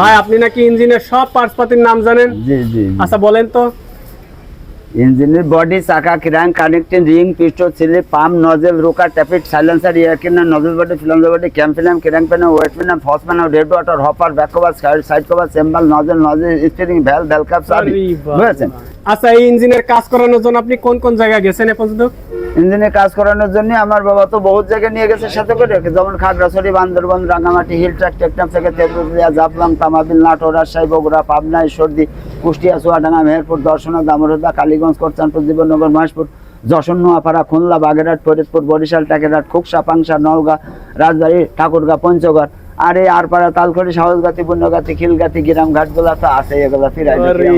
ভাই আপনি নাকি ইঞ্জিনের সব পার্টস পাতির নাম জানেন? জি জি আচ্ছা বলেন তো। ইঞ্জিনের বডি চাকা crank connecting ring piston slip pump nozzle rocker tappet silencer air cleaner nozzle body film body camp film crank panel weight panel ফস panel red water hopper back cover side cover symbol nozzle nozzle steering valve valve cup আরে বুঝেছেন? আচ্ছা এই ইঞ্জিনের কাজ করানোর জন্য আপনি কোন কোন জায়গায় গেছেন এ পর্যন্ত? ইঞ্জিনে কাজ করানোর জন্য আমার বাবা তো বহুত জায়গায় নিয়ে গেছে সাথে করে। যেমন খাগড়াছড়ি, বান্দরবন, রাঙামাটি, হিল ট্র্যাক টেকনাফ, থেকে তেঁতুলিয়া জাফলং, তামাবিল, নাটোর, রাজশাহী, বগুড়া, পাবনা, ঈশ্বরদী, কুষ্টিয়া, চুয়াডাঙ্গা, মেহেরপুর, দর্শনা দামোরদা কালীগঞ্জ করচানপুর জীবননগর, মহেশপুর, যশোর, নোয়াপাড়া, খুলনা, বাগেরহাট, ফরিদপুর, বরিশাল, টাকেরহাট, খুকসা, পাংশা নলগা রাজবাড়ি, ঠাকুরগা, পঞ্চগড়। আর এই আরপাড়া তালখড়ি সাহসগাতি পুণ্যগাতি খিলগাতি গ্রাম ঘাটগুলা তো আছে এগুলা ফিরাই আরে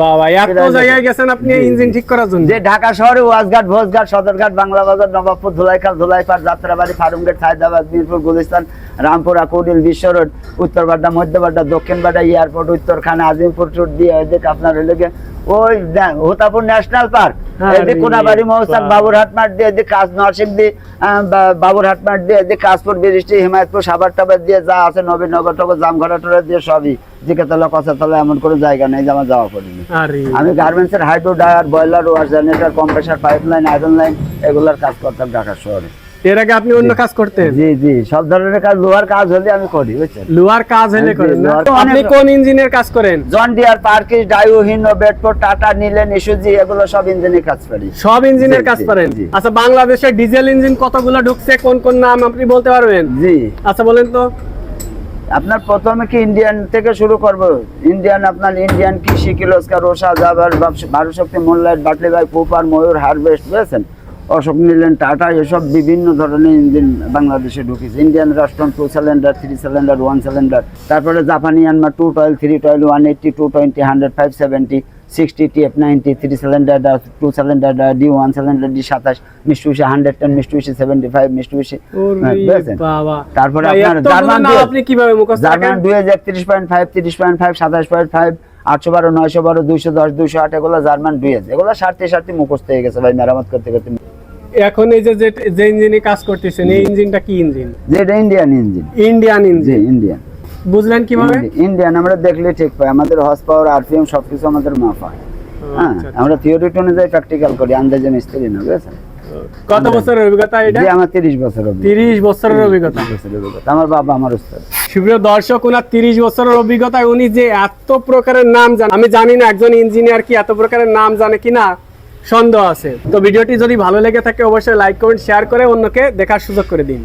বাবা এত জায়গায় গেছেন আপনি ইঞ্জিন ঠিক করার জন্য? যে ঢাকা শহরে ওয়াজঘাট ভোজঘাট সদরঘাট বাংলা বাজার নবাবপুর ধুলাইখাল ধুলাইপাড় যাত্রাবাড়ি ফার্মগেট সায়দাবাদ মিরপুর গুলিস্তান রামপুরা কুড়িল বিশ্ব রোড উত্তর বাড্ডা মধ্য বাড্ডা দক্ষিণ বাড্ডা এয়ারপোর্ট উত্তরখানা আজিমপুর রোড দিয়ে আপনার গিয়ে ওই হোতাপুর ন্যাশনাল পার্ক। এদিকে কোনাবাড়ি বাবা। বাবুরহাট মাঠ দিয়ে এদিকে কাজ নরসিংদী আহ, বা- বাবুরহাট মাঠ দিয়ে এদিকে কাশপুর বৃষ্টি হিমায়তপুর সাবার টাবার দিয়ে যা আছে নবীনগর টগর জামঘরা টরা দিয়ে সবই। দিকে তলা কষাতলা এমন কোনো জায়গা নেই যে আমার যাওয়া করিনি। আমি গার্মেন্টসের hydro dyer boiler wash generator compressor pipe line iron line এগুলোর কাজ করতাম ঢাকা শহরে। এর আগে আপনি অন্য কাজ করতেন? জি জি সব ধরনের কাজ লোহার কাজ হলে আমি করি বুঝছেন? লোহার কাজ হলে করেন আপনি কোন ইঞ্জিনের কাজ করেন? John Deere Perkins Hino Bedford Tata নিলেন ইস্যুজি এগুলো সব ইঞ্জিনের কাজ করি। সব ইঞ্জিনের কাজ করেন? আচ্ছা বাংলাদেশে ডিজেল ইঞ্জিন কতগুলো ঢুকছে? কোন কোন নাম আপনি বলতে পারবেন? জি। আচ্ছা বলেন তো। আপনার প্রথমে কি ইন্ডিয়ান থেকে শুরু করব? ইন্ডিয়ান আপনার ইন্ডিয়ান কৃষি কিলোস্কার রোসা জাবার ভারত শক্তি মোল্লাইট বাটলি বাই পুপার ময়ূর হারভেস্ট বুঝেছেন? অশোক নিলেন টাটা এসব বিভিন্ন ধরনের ইঞ্জিন বাংলাদেশে ঢুকেছে। Indian রাষ্ট্রন two cylinder three cylinder one cylinder তারপরে জাপানি আনমা টু টয়েল three toil one eighty two twenty hundred five seventy sixty T F ninety three cylinder two cylinder D one cylinder D সাতাশ Mitsubishi hundred ten Mitsubishi seventy five Mitsubishi ওরে তারপরে আপনার German আপনি কীভাবে জার্মান দুই হাজার তিরিশ পয়েন্ট ফাইভ তিরিশ পয়েন্ট ফাইভ সাতাশ পয়েন্ট ফাইভ আটশো বারো নয়শো বারো দুইশো দশ দুইশো আট এগুলো জার্মান দুই হাজার। এগুলো সারতে সারতে মুখস্থ হয়ে গেছে ভাই মেরামত করতে করতে। এখন এই যে যে- ইঞ্জিনে কাজ করতেছেন এই ইঞ্জিনটা কি ইঞ্জিন যে এটা Indian engine Indian engine Indian বুঝলেন কীভাবে? ইন্ডিয়ান আমরা দেখলে ঠিক পাই। আমাদের হর্স পাওয়ার আরপিএম সবকিছু আমাদের মাফা হ্যাঁ। আচ্ছা, আমরা থিওরি অনুযায়ী প্র্যাকটিক্যাল করি আন্দাজে মিস্ত্রি না বুঝেছেন? কত বছরের অভিজ্ঞতা এটা? আমার তিরিশ বছর অভিজ্ঞতা। তিরিশ বছরের অভিজ্ঞতা। 30 বছরের অভিজ্ঞতা। আমার বাবা আমার উস্তাদ। সুপ্রিয় দর্শক ওনার তিরিশ বছরের অভিজ্ঞতায় উনি যে এত প্রকারের নাম জানেন আমি জানি না একজন ইঞ্জিনিয়ার কি এত প্রকারের নাম জানে কিনা। সন্দেহ আছে। তো ভিডিওটি যদি ভালো লেগে থাকে, অবশ্যই লাইক কমেন্ট শেয়ার করে অন্যকে দেখার সুযোগ করে দিন।